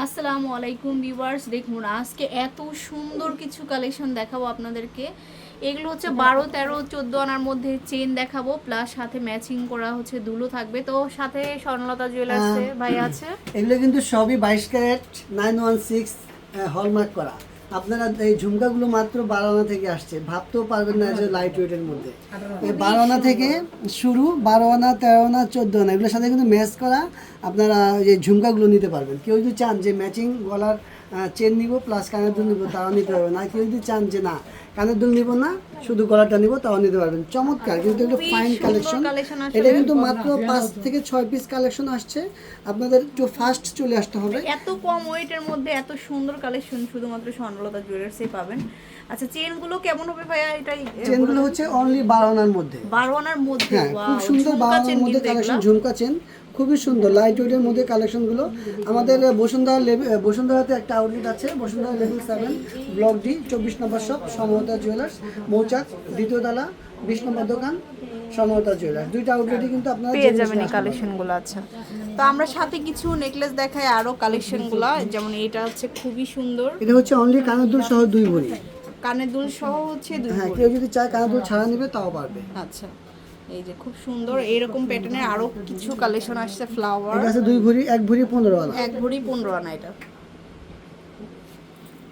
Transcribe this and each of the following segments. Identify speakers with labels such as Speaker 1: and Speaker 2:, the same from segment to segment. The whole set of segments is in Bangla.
Speaker 1: আসসালামু আলাইকুম ভিউয়ার্স দেখুন আজকে এত সুন্দর কিছু কালেকশন দেখাবো আপনাদেরকে। এগুলো হচ্ছে বারো তেরো চোদ্দ আনার মধ্যে চেন দেখাবো প্লাস সাথে ম্যাচিং করা হচ্ছে দুলো থাকবে। তো সাথে স্বর্ণলতা জুয়েলার্স ভাই আছে।
Speaker 2: এগুলো কিন্তু সবই বাইশ carat nine one six hallmark করা। আপনারা এই ঝুমকাগুলো মাত্র বারোনা থেকে আসছে। ভাবতেও পারবেন না যে লাইট ওয়েটের মধ্যে এই বারো থেকে শুরু বারোনা তেরোনা তেরো আনা চোদ্দ আনা এগুলোর সাথে কিন্তু ম্যাচ করা আপনারা এই ঝুমকাগুলো নিতে পারবেন। কেউ যদি চান যে ম্যাচিং গলার চেন নিব প্লাস কানের দুল নিব তাও নিতে পারবেন আর কেউ যদি চান যে না কানের দুল নিব না শুধু গলাটা নিব তাও নিতে পারবেন। চমৎকার কিন্তু এগুলো ফাইন কালেকশন এটা কিন্তু মাত্র পাঁচ থেকে ছয় পিস কালেকশন আসছে। আপনাদের একটু ফাস্ট চলে আসতে হবে।
Speaker 1: এত কম ওয়েটের মধ্যে এত সুন্দর কালেকশন শুধুমাত্র স্বর্ণলতা জুয়েলার্সে পাবেন। আচ্ছা চেনগুলো কেমন হবে ভাইয়া? এটাই
Speaker 2: চেনগুলো হচ্ছে অনলি বারো আনার মধ্যে।
Speaker 1: বারো আনার মধ্যে
Speaker 2: হ্যাঁ খুব সুন্দর বারো আনার মধ্যে কালেকশন ঝুমকা চেন খুবই সুন্দর লাইট ওয়েটের মধ্যে কালেকশনগুলো আমাদের বসুন্ধরা লেভেল বসুন্ধরাতে একটা আউটলেট আছে Bashundhara level seven block D চব্বিশ নম্বর শপ সমতা জুয়েলার্স মৌচাক দ্বিতীয় তালা বিশ নম্বর দোকান সমতা জুয়েলার্স দুইটা আউটলেটই কিন্তু আপনারা
Speaker 1: পেয়ে যাবেন এই কালেকশনগুলো আচ্ছা। তো আমরা সাথে কিছু নেকলেস দেখাই আরও কালেকশনগুলো যেমন এটা হচ্ছে খুবই সুন্দর।
Speaker 2: এটা হচ্ছে অনলি কানের দুল সহ দুই ভরি।
Speaker 1: কানের দুল সহ হচ্ছে দুই
Speaker 2: হ্যাঁ কেউ যদি চায় কানের দুল ছাড়া নেবে তাও পারবে।
Speaker 1: আচ্ছা। এই যে খুব সুন্দর এরকম প্যাটার্নের আরও কিছু কালেকশন আসছে ফ্লাওয়ার
Speaker 2: এটা আছে দুই ভরি এক ভরি পনেরো আনা।
Speaker 1: এক ভরি পনেরো আনা এটা।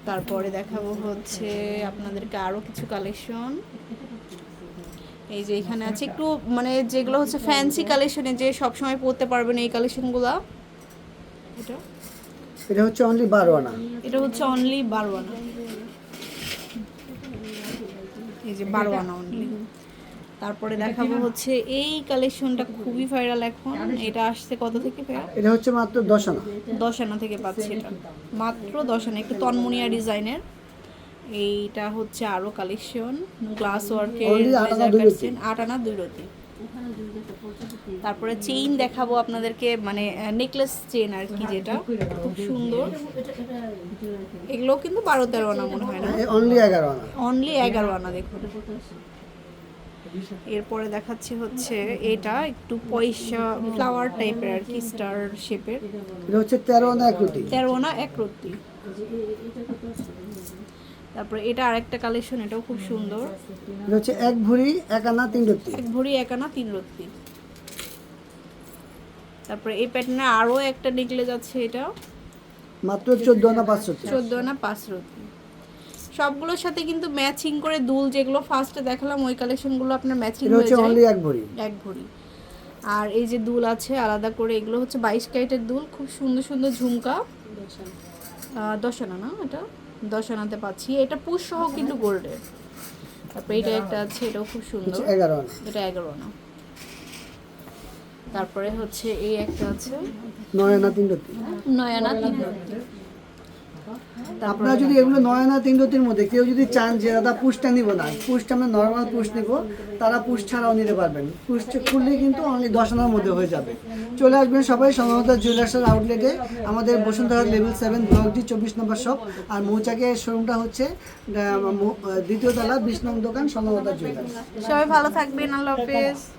Speaker 1: তারপরে দেখাবো হচ্ছে আপনাদেরকে আরও কিছু কালেকশন এই যে এখানে আছে একটু মানে যেগুলো হচ্ছে ফ্যান্সি কালেকশনে যে সব সময় পরতে পারবেন এই কালেকশনগুলো এটা?
Speaker 2: এটা হচ্ছে অনলি বারো আনা।
Speaker 1: এটা হচ্ছে অনলি বারো আনা। এই যে বারো আনা অনলি তারপরে দেখাবো হচ্ছে এই কালেকশনটা খুবই ভাইরাল এখন। এটা আসছে কত থেকে
Speaker 2: এটা হচ্ছে মাত্র দশ আনা
Speaker 1: দশ আনা থেকে পাচ্ছি এটা। মাত্র দশ আনা একটু তন্মনিয়া ডিজাইনের। এইটা হচ্ছে আরও কালেকশন গ্লাস ওয়ার্কের।
Speaker 2: আট আনা দুই রতি
Speaker 1: তারপরে চেইন দেখাবো আপনাদেরকে মানে নেকলেস চেইন আর কি যেটা। খুব সুন্দর। এগুলো কিন্তু বারো তেরো আনা মনে হয় না?
Speaker 2: অনলি এগারো আনা।
Speaker 1: অনলি এগারো আনা দেখুন। এরপরে দেখাচ্ছি হচ্ছে এটা একটু পয়সা ফ্লাওয়ার টাইপের আর কি স্টার শেপের
Speaker 2: এটা হচ্ছে তেরো আনা এক রুটি
Speaker 1: তেরো আনা এক রত্তি তারপরে এটা আরেকটা কালেকশন এটাও খুব সুন্দর।
Speaker 2: এটা হচ্ছে এক ভরি এক আনা তিন রুটি
Speaker 1: এক ভরি এক আনা তিন রত্তি। তারপরে এই প্যাটার্নে আরও একটা নেকলেস আছে এটা
Speaker 2: মাত্র চোদ্দ আনা পাঁচ রুটি
Speaker 1: চোদ্দ আনা পাঁচ রত্তি। সবগুলোর সাথে কিন্তু ম্যাচিং করে দুল যেগুলো ফার্স্টে দেখালাম ওই কালেকশনগুলো আপনার ম্যাচিং হয়ে যায়।
Speaker 2: অনলি এক ভরি।
Speaker 1: এক ভরি। আর এই যে দুল আছে আলাদা করে এগুলো হচ্ছে বাইশ ক্যারেটের দুল খুব সুন্দর সুন্দর ঝুমকা। আহ, দশ আনা না এটা? দশ আনাতে পাচ্ছি। এটা পুষ সহ কিন্তু গোল্ডের। তারপরে এটা একটা আছে এটাও খুব সুন্দর। এটা এগারো আনা। তারপরে হচ্ছে এই একটা আছে।
Speaker 2: নয় আনা তিন রুটি
Speaker 1: নয় আনা তিন।
Speaker 2: আপনারা যদি এগুলো নয় আনা তিন রুটির মধ্যে কেউ যদি চান যে দাদা পুষটা নিব না। পুষটা আমরা নর্মাল পুষ নিব তারা পুষ ছাড়াও নিতে পারবেন। পুষ খুললে কিন্তু অনলি দশ আনার মধ্যে হয়ে যাবে। চলে আসবেন সবাই সমতা জুয়েলার্সের আউটলেটে আমাদের Bashundhara level seven block D চব্বিশ নম্বর শপ আর মৌচাকের শোরুমটা হচ্ছে দ্বিতীয় তলা বিশ নং দোকান সমতা জুয়েলার্স
Speaker 1: সবাই ভালো থাকবেন আল্লাহ হাফেজ।